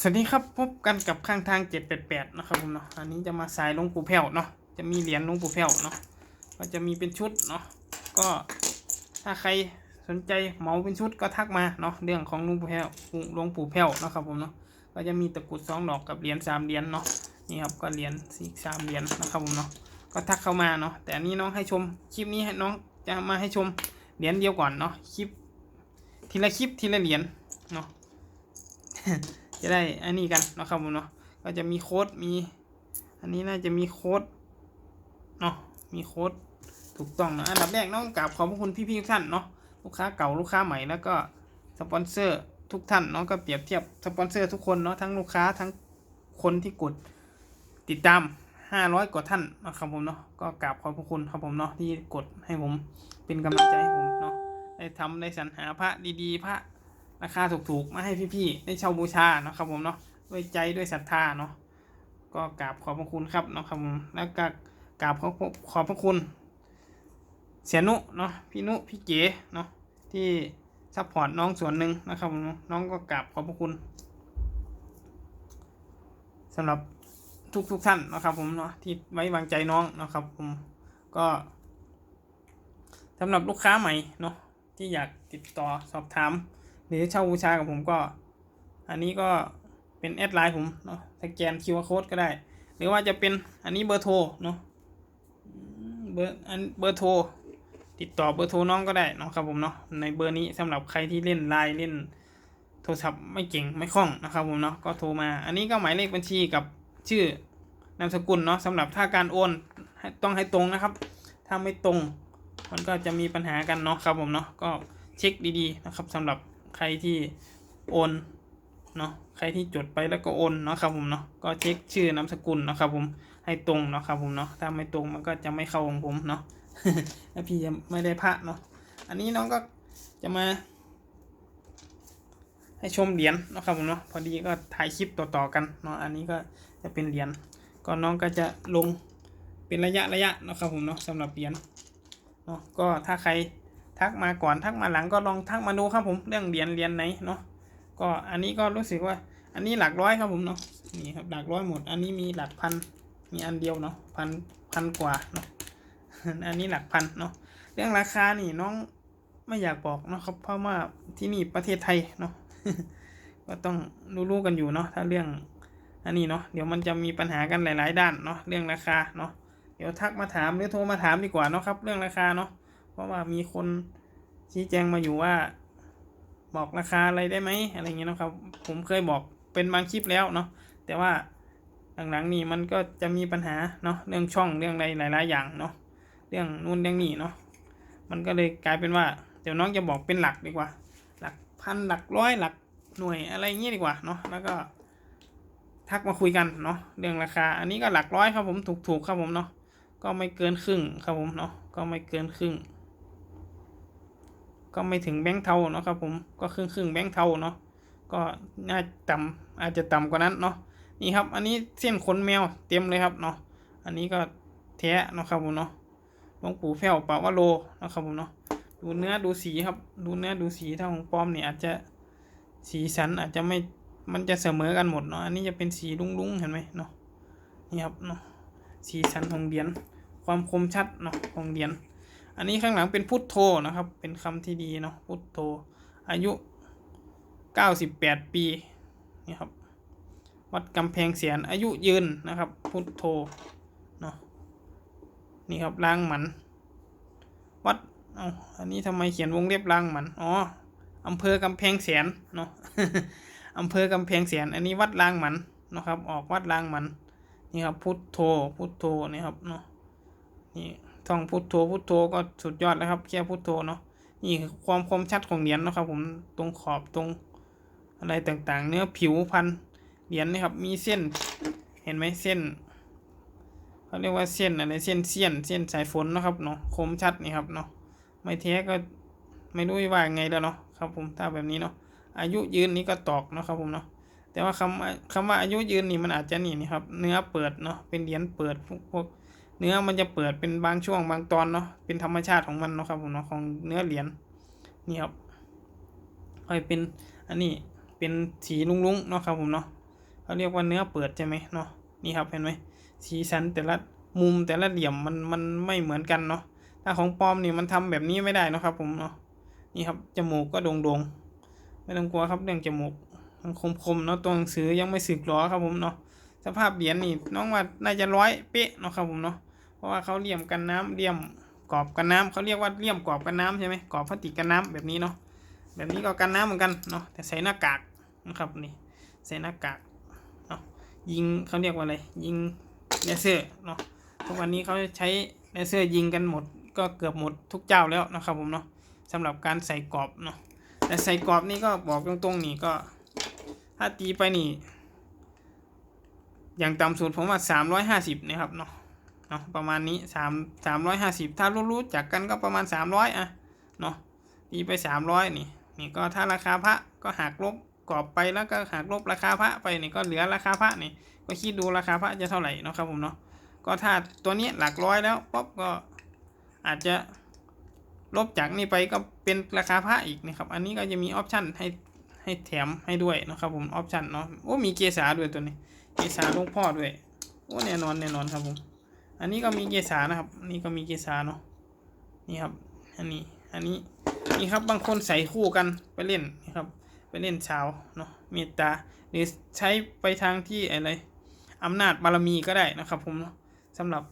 สวัสดีครับพบกันกับข้างทาง 788 นะครับผมเนาะอันนี้จะมาสายลงปู่แพ้วเนาะจะมีเหรียญลงปู่แพ้วเนาะก็จะมีเป็นชุดเนาะก็ถ้าใครสนใจเหมาเป็นชุดก็ทักมาเนาะเรื่องของลงปู่แพ้วลงปู่แพ้วนะครับผมเนาะก็จะมีตะกุดสองดอกกับเหรียญสามเหรียญเนาะนี่ครับก็เหรียญสี่สามเหรียญนะครับผมเนาะก็ทักเข้ามาเนาะแต่อันนี้น้องให้ชมคลิปนี้ให้น้องจะมาให้ชมเหรียญเดียวก่อนเนาะคลิปทีละคลิปทีละเหรียญเนาะ จะได้อันนี้กันนะครับผมเนาะก็จะมีโค้ดมี อันนี้น่าจะมีโค้ดเนาะมีโค้ดถูกต้องนะอันดับแรกน้องกราบขอบพระคุณพี่ๆทุกท่านเนาะลูกค้าเก่าลูกค้าใหม่แล้วก็สปอนเซอร์ทุกท่านเนาะก็เปรียบเทียบสปอนเซอร์ทุกคนเนาะทั้งลูกค้าทั้งคนที่กดติดตาม 500 กว่าท่านนะครับผมเนาะก็กราบขอบพระคุณครับผมเนาะที่กดให้ผมเป็นกำลังใจให้ผมเนาะได้ทำได้สรรหาพระดีๆพระ ราคาถูกๆ มาให้พี่ๆได้เช่าบูชาเนาะครับผมเนาะด้วยใจด้วยศรัทธาเนาะก็กราบขอบพระคุณครับเนาะครับผมแล้วก็กราบขอบขอบพระคุณ เสียนุเนาะพี่นุพี่เก๋เนาะที่ซัพพอร์ตน้องส่วนหนึ่งนะครับผมน้องก็กราบขอบพระคุณสำหรับทุกทุกๆท่านนะครับผมเนาะที่ไว้วางใจน้องนะครับผมก็สำหรับลูกค้าใหม่เนาะที่อยากติดต่อสอบถาม หรือเช่าบูชากับผมก็ อันนี้ก็เป็นแอดไลน์ผมเนาะสแกน QR code ก็ได้ หรือว่าจะเป็นอันนี้เบอร์โทรเนาะเบอร์อันเบอร์โทรติดต่อเบอร์โทรน้องก็ได้เนาะครับผมเนาะในเบอร์นี้สำหรับใครที่เล่นไลน์เล่นโทรศัพท์ไม่เก่งไม่คล่องนะครับผมเนาะก็โทรมา อันนี้ก็หมายเลขบัญชีกับชื่อนามสกุลเนาะสำหรับถ้าการโอนต้องให้ตรงนะครับ ถ้าไม่ตรงมันก็จะมีปัญหากันเนาะครับผมเนาะก็เช็คดีๆนะครับสำหรับ ใครที่โอนเนาะใครที่จดไปแล้วก็โอนเนาะครับผมเนาะก็เช็คชื่อนามสกุลเนาะครับผมให้ตรงเนาะครับผมเนาะถ้าไม่ตรงมันก็จะไม่เข้าของผมเนาะแล้วพี่จะไม่ได้พระเนาะอันนี้น้องก็จะมา ให้ชมเหรียญเนาะครับผมเนาะพอดีก็ถ่ายคลิปต่อๆกันเนาะอันนี้ก็จะเป็นเหรียญก็น้องก็จะลงเป็นระยะระยะเนาะครับผมเนาะสำหรับเหรียญเนาะก็ถ้าใคร ทักมาก่อนทักมาหลังก็ลองทักมาดูครับผมเรื่องเรียญเรียญไหนเนาะก็อันนี้ก็รู้สึกว่า อันนี้หลักร้อยครับผมเนาะนี่ครับหลักร้อยหมด อันนี้มีหลักพันมีอันเดียวเนาะพันพันกว่าเนาะอันนี้หลักพันเนาะเรื่องราคานี่น้องไม่อยากบอกเนาะครับเพราะว่าที่นี่ประเทศไทยเนาะก็ต้องรู้ๆกันอยู่เนาะถ้าเรื่องอันนี้เนาะเดี๋ยวมันจะมีปัญหากันหลาย ๆ ด้านเนาะเรื่องราคาเนาะเดี๋ยวทักมาถามหรือโทรมาถามดีกว่าเนาะครับ เรื่องราคาเนาะ ราะว่ามีคนชี้แจงมาอยู่ว่า บอกราคาอะไรได้ไหมอะไรเงี้ยนะครับ ผมเคยบอกเป็นบางคลิปแล้วเนาะแต่ว่าหลังๆนี่มันก็จะมีปัญหาเนาะเรื่องช่องเรื่องอะไรหลาย ๆ อย่างเนาะเรื่องนู่นเรื่องนี่เนาะมันก็เลยกลายเป็นว่า เดี๋ยวน้องจะบอกเป็นหลักดีกว่า หลักพันหลักร้อยหลักหน่วยอะไรเงี้ยดีกว่าเนาะแล้วก็ ทักมาคุยกันเนาะเรื่องราคา อันนี้ก็หลักร้อยครับผมถูกๆครับผมเนาะก็ไม่เกินครึ่งครับผมเนาะก็ไม่เกินครึ่ง ก็ไม่ถึงแบงค์เทาเนาะครับผมก็ครึ่งครึ่งๆแบงค์เทาเนาะก็น่าต่ำอาจจะต่ำกว่านั้นเนาะนี่ครับ อันนี้เส้นขนแมวเต็มเลยครับเนาะอันนี้ก็แท้เนาะครับผมเนาะหลวงปู่แพ้วปาวะโลเนาะครับผมเนาะดูเนื้อดูสีครับ ดูเนื้อดูสีถ้าของปลอมเนี่ยอาจจะสีสันอาจจะไม่มันจะเสมอกันหมดเนาะอันนี้จะเป็นสีลุ้งๆเห็นไหมเนาะนี่ครับเนาะสีสันของเหรียญความคมชัดเนาะของเหรียญ อันนี้ข้างหลังเป็นพุทโธนะครับ เป็นคำที่ดีเนาะพุทโธ อายุเก้าสิบแปดปีนี่ครับ วัดกำแพงเสียนอายุยืนนะครับ พุทโธเนาะนี่ครับล้างหมัน วัดเอาอันนี้ทำไมเขียนวงเล็บล้างหมันอ๋ออำเภอกำแพงแสนเนาะอำเภอกำแพงแสนอันนี้วัดลางหมันนะครับ ออกวัดลางหมันนี่ครับพุทโธพุทโธนี่ครับเนาะนี่ ท่องพุทโธพุทโธก็สุดยอดแล้วครับแค่พุทโธเนาะนี่คือความคมชัดของเหรียญนะครับ ผมตรงขอบตรงอะไรต่างๆ เนื้อผิวพันเหรียญนี่ครับ มีเส้น เห็นไหมเส้นเขาเรียกว่าเส้นอะไรเส้นเสี้ยนเส้นสายฝนนะครับเนาะคมชัดนี่ครับเนาะไม่แท้ก็ไม่รู้ว่าไงแล้วเนาะครับผมถ้าแบบนี้เนาะอายุยืนนี่ก็ตอกนะครับผมเนาะแต่ว่าคำว่าคำว่าอายุยืนนี่มันอาจจะนี่นี่ครับ เนื้อเปิดเนาะเป็นเหรียญเปิดพวกพวก เนื้อมันจะเปิดเป็นบางช่วงบางตอนเนาะเป็นธรรมชาติของมันเนาะครับผมเนาะของเนื้อเหรียญนี่ครับค่อยเป็นอันนี้เป็นสีลุ้งๆเนาะครับผมเนาะเขาเรียกว่าเนื้อเปิดใช่ไหมเนาะนี่ครับเห็นไหมสีสันแต่ละมุมแต่ละเหลี่ยมมันมันไม่เหมือนกันเนาะถ้าของปลอมนี่มันทำแบบนี้ไม่ได้เนาะครับผมเนาะนี่ครับจมูกก็โด่งๆไม่ต้องกลัวครับเรื่องจมูกมันคมๆเนาะตัวหนังสือยังไม่สึกหรอครับผมเนาะสภาพเหรียญนี่น้องว่าน่าจะร้อยเป๊ะเนาะครับผมเนาะ เพราะว่าเขาเหลี่ยมกันน้ำเหลี่ยมกรอบกันน้ำเขาเรียกว่าเหลี่ยมกรอบกันน้ำใช่ไหมกรอบพลาสติกกันน้ำแบบนี้เนาะแบบนี้ก็กันน้ำเหมือนกันเนาะแต่ใส่หน้ากากนะครับนี่ใส่หน้ากากเนาะยิงเขาเรียกว่าอะไรยิงเลเซอร์เนาะทุกวันนี้เขาใช้เลเซอร์ยิงกันหมด ก็เกือบหมดทุกเจ้าแล้วนะครับผมเนาะสำหรับการใส่กรอบเนาะแต่ใส่กรอบนี่ก็บอกตรงๆนี่ก็ถ้าตีไปนี่ อย่างต่ำสุดผมว่าสามร้อยห้าสิบนะครับเนาะ เนาะประมาณนี้สามสามร้อยห้าสิบถ้ารู้ๆจากกันก็ประมาณสามร้อยอะเนาะตีไปสามร้อยนี่นี่ก็ถ้าราคาพระก็หักลบกรอบไปแล้วก็หักลบราคาพระไปนี่ก็เหลือราคาพระนี่ก็คิดดูราคาพระจะเท่าไหร่เนาะครับผมเนาะก็ถ้าตัวนี้หลักร้อยแล้วป๊อปก็อาจจะลบจากนี่ไปก็เป็นราคาพระอีกนะครับอันนี้ก็จะมีออปชันให้ให้แถมให้ด้วยนะครับผมออปชันเนาะโอ้มีเกสาด้วยตัวนี้ เกสาลวงพ่อด้วยโอ้แน่นอนแน่นอนครับผม อันนี้ก็มีเกสานะครับ นี่ก็มีเกสาเนาะ นี่ครับ อันนี้ อันนี้ นี่ครับ บางคนใส่คู่กันไปเล่นนะครับ ไปเล่นชาวเนาะ เมตตา หรือใช้ไปทางที่อะไรอำนาจบารมีก็ได้นะครับผมเนาะสำหรับ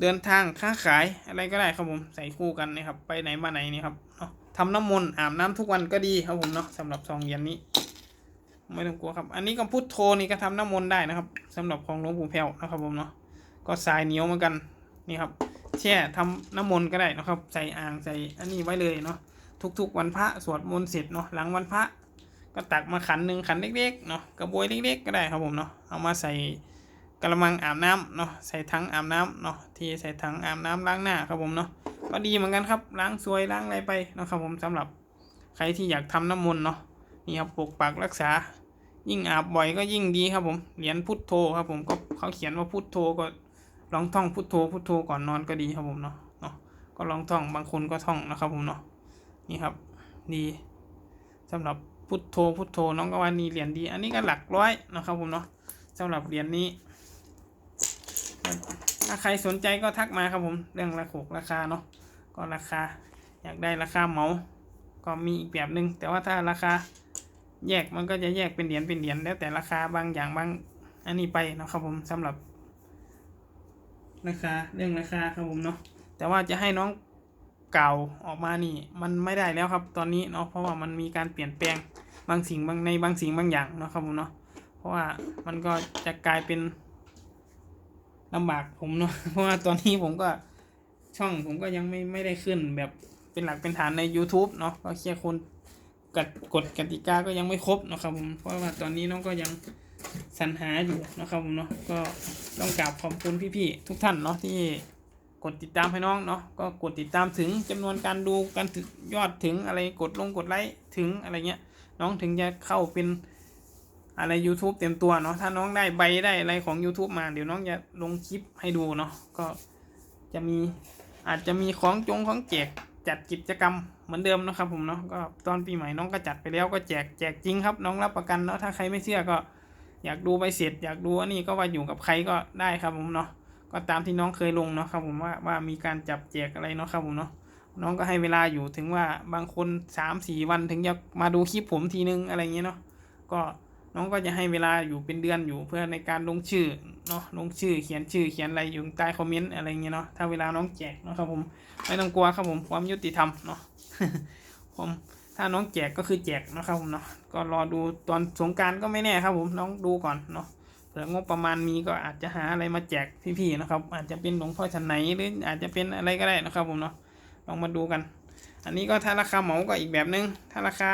เดินทางค้าขายอะไรก็ได้ครับผมใส่คู่กันนะครับ ไปไหนมาไหนนี่ครับเนาะทำน้ำมนต์อาบน้ำทุกวันก็ดีครับผมเนาะสำหรับซองเยญนี้ ไม่ต้องกลัวครับ อันนี้ก็พุทโธนี่ก็ทำน้ำมนต์ได้นะครับสำหรับของหลวงปู่แพ้วนะครับผมเนาะ ก็สายเหนียวเหมือนกันนี่ครับแช่ทำน้ำมนต์ก็ได้นะครับ ใส่อ่างใส่อันนี้ไว้เลยเนาะทุกๆวันพระสวดมนต์เสร็จเนาะหลังวันพระก็ตักมาขันหนึ่งขันเล็กๆเนาะกระบวยเล็ก ๆ ก็ได้ครับผมเนาะเอามาใส่กระมังอาบน้ำเนาะใส่ถังอาบน้ำเนาะที่ใส่ถังอาบน้ำล้างหน้าครับผมเนาะก็ดีเหมือนกันครับล้างซวยล้างอะไรไปนะครับผมสำหรับใครที่อยากทำน้ำมนต์เนาะนี่ครับปกปักรักษา ยิ่งอาบบ่อยก็ยิ่งดีครับผมเหรียญพุทโธครับผมก็เขาเขียนว่าพุทโธก็ ลองท่องพุทโธพุทโธก่อนนอนก็ดีครับผมเนาะเนาะก็ลองท่องบางคนก็ท่องนะครับผมเนาะนี่ครับดีสำหรับพุทโธพุทโธน้องก็ว่านี่เหรียญดี อันนี้ก็หลักร้อยนะครับผมเนาะสำหรับเหรียญนี้ ถ้าใครสนใจก็ทักมาครับผม เรื่องราคาราคาเนาะก็ราคาอยากได้ราคาเหมา ก็มีอีกแบบหนึ่งแต่ว่าถ้าราคาแยกมันก็จะแยกเป็นเหรียญเป็นเหรียญแล้วแต่ราคาบางอย่างบางอันนี้ไปนะครับผมสำหรับ ราคาเรื่องราคาครับผมเนาะแต่ว่าจะให้น้องเก่าออกมานี่ มันไม่ได้แล้วครับ ตอนนี้เนาะเพราะว่ามันมีการเปลี่ยนแปลงบางสิ่งบางในบางสิ่งบางอย่างเนาะครับผมเนาะเพราะว่ามันก็จะกลายเป็นลำบากผมเนาะเพราะว่าตอนนี้ผมก็ช่องผมก็ยังไม่ไม่ได้ขึ้นแบบเป็นหลักเป็นฐานใน YouTube เนาะก็แค่คนกฎกฎกติกาก็ยังไม่ครบนะครับผมเพราะว่าตอนนี้น้องก็ยัง สรรหาอยู่นะครับผมเนาะก็ต้องกราบขอบคุณพี่ๆทุกท่านเนาะที่กดติดตามให้น้องเนาะก็กดติดตามถึงจำนวนการดูการถึงยอดถึงอะไรกดลงกดไลค์ถึงอะไรเงี้ยน้องถึงจะเข้าเป็นอะไร YouTube เต็มตัวเนาะถ้าน้องได้ใบได้อะไรของ YouTube มาเดี๋ยวน้องจะลงคลิปให้ดูเนาะก็จะมีอาจจะมีของจงของแจกจัดกิจกรรมเหมือนเดิมนะครับผมเนาะก็ตอนปีใหม่น้องก็จัดไปแล้วก็แจกแจกจริงครับ น้องรับประกันเนาะถ้าใครไม่เชื่อก็ อยากดูใบเสร็จ อยากดูอันนี้ก็ว่าอยู่กับใครก็ได้ครับผมเนาะก็ตามที่น้องเคยลงเนาะครับผมว่าว่ามีการจับแจกอะไรเนาะครับผมเนาะน้องก็ให้เวลาอยู่ถึงว่าบางคนสามสี่วันถึงจะมาดูคลิปผมทีนึงอะไรเงี้ยเนาะก็น้องก็จะให้เวลาอยู่เป็นเดือนอยู่เพื่อในการลงชื่อเนาะลงชื่อเขียนชื่อเขียนอะไรอยู่ใต้คอมเมนต์อะไรเงี้ยเนาะถ้าเวลาน้องแจกเนาะครับผมไม่ต้องกลัวครับผมความยุติธรรมเนาะผม ถ้าน้องแจกก็คือแจกนะครับผมเนาะก็รอดูตอนสงการก็ไม่แน่ครับผมน้องดูก่อนเนาะเผื่องบประมาณมีก็อาจจะหาอะไรมาแจกพี่ๆนะครับ อาจจะเป็นหลวงพ่อชันไหนหรืออาจจะเป็นอะไรก็ได้นะครับผมเนาะลองมาดูกัน อันนี้ก็ถ้าราคาเหมาก็อีกแบบนึง ถ้าราคา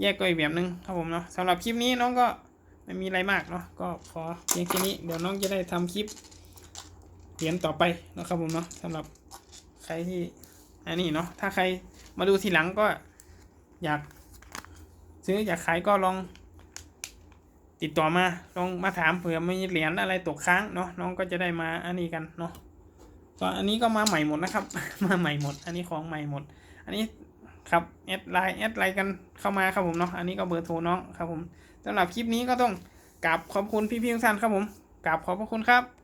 แยกก็อีกแบบนึงครับผมเนาะสำหรับคลิปนี้น้องก็ไม่มีอะไรมากเนาะก็ขอเพียงแค่นี้เดี๋ยวน้องจะได้ทำคลิปเหรียญต่อไปนะครับผมเนาะสำหรับใครที่อันนี้เนาะถ้าใครมาดูทีหลังก็ อยากซื้ออยากขายก็ลองติดต่อมาลองมาถามเผื่อมีเหรียญอะไรตกค้างเนาะน้องก็จะได้มาอันนี้กันเนาะก็อันนี้ก็มาใหม่หมดนะครับ มาใหม่หมด อันนี้ของใหม่หมด อันนี้ครับแอดไลน์แอดไลน์กันเข้ามาครับผมเนาะอันนี้ก็เบอร์โทรน้องครับผมสำหรับคลิปนี้ก็ต้องกราบขอบคุณพี่ๆทุกท่านครับผมกราบขอบพระคุณครับ